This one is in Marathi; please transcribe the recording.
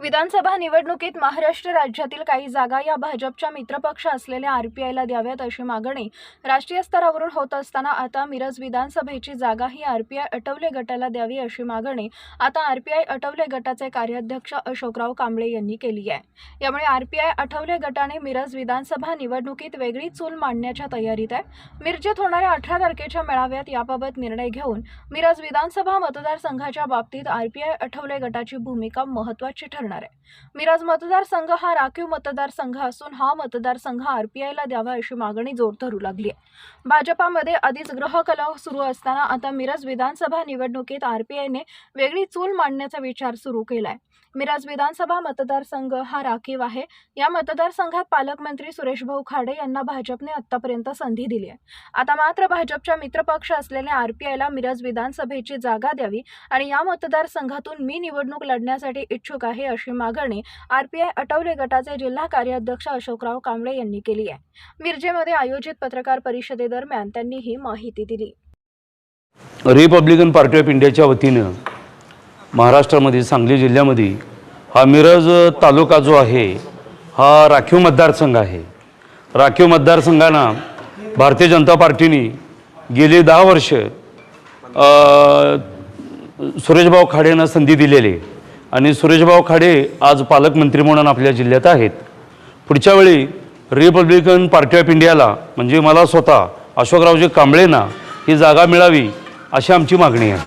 विधानसभा निवडणुकीत महाराष्ट्र राज्यातील काही जागा या भाजपच्या मित्रपक्ष असलेल्या आरपीआयला द्याव्यात अशी मागणी राष्ट्रीय स्तरावरून होत असताना आता मिरज विधानसभेची जागा ही आरपीआय अटवले गटाला द्यावी अशी मागणी आता आरपीआय अटवले गटाचे कार्याध्यक्ष अशोकराव कांबळे यांनी केली आहे. यामुळे आरपीआय आठवले गटाने मिरज विधानसभा निवडणुकीत वेगळी चूल मांडण्याच्या तयारीत आहे. मिरजेत होणाऱ्या अठरा तारखेच्या मेळाव्यात याबाबत निर्णय घेऊन मिरज विधानसभा मतदारसंघाच्या बाबतीत आरपीआय आठवले गटाची भूमिका महत्त्वाची ठरणार आहे. मिराज मतदारसंघ हा राखीव मतदारसंघ असून हा मतदारसंघ आरपीआयला द्यावा अशी मागणी जोर धरू लागली आहे. भाजपामध्ये आधीच ग्रहकलह सुरू असताना आता मिरज विधानसभा निवडणुकीत आरपीआयने वेगळी चूल मांडण्याचा विचार सुरू केला आहे मिराज विधानसभा मतदारसंघ हा राखीव आहे. या मतदारसंघात पालकमंत्री सुरेश भाऊ खाडे यांना भाजपने आतापर्यंत संधी दिली आहे. आता मात्र भाजपच्या मित्रपक्ष असलेल्या आरपीआयला मिरज विधानसभेची जागा द्यावी आणि या मतदारसंघातून मी निवडणूक लढण्यासाठी इच्छुक आहे अशी मागणी आरपीआय अटवले गटाचे जिल्हा कार्याध्यक्ष अशोकराव कांबळे यांनी केली आहे. मिरजेमध्ये आयोजित पत्रकार परिषदेदरम्यान त्यांनी ही माहिती दिली. रिपब्लिकन पार्टी ऑफ इंडियाच्या वतीनं महाराष्ट्रामध्ये सांगली जिल्ह्यामध्ये हा मिरज तालुका जो आहे हा राखीव मतदारसंघ आहे. राखीव मतदारसंघांना भारतीय जनता पार्टीने गेली दहा वर्ष सुरेशभाऊ खाडेंना संधी दिलेली आहे. आणि सुरेशभाऊ खाडे आज पालकमंत्री म्हणून आपल्या जिल्ह्यात आहेत. पुढच्या वेळी रिपब्लिकन पार्टी ऑफ इंडियाला म्हणजे मला स्वतः अशोकरावजी कांबळेंना ही जागा मिळावी अशी आमची मागणी आहे.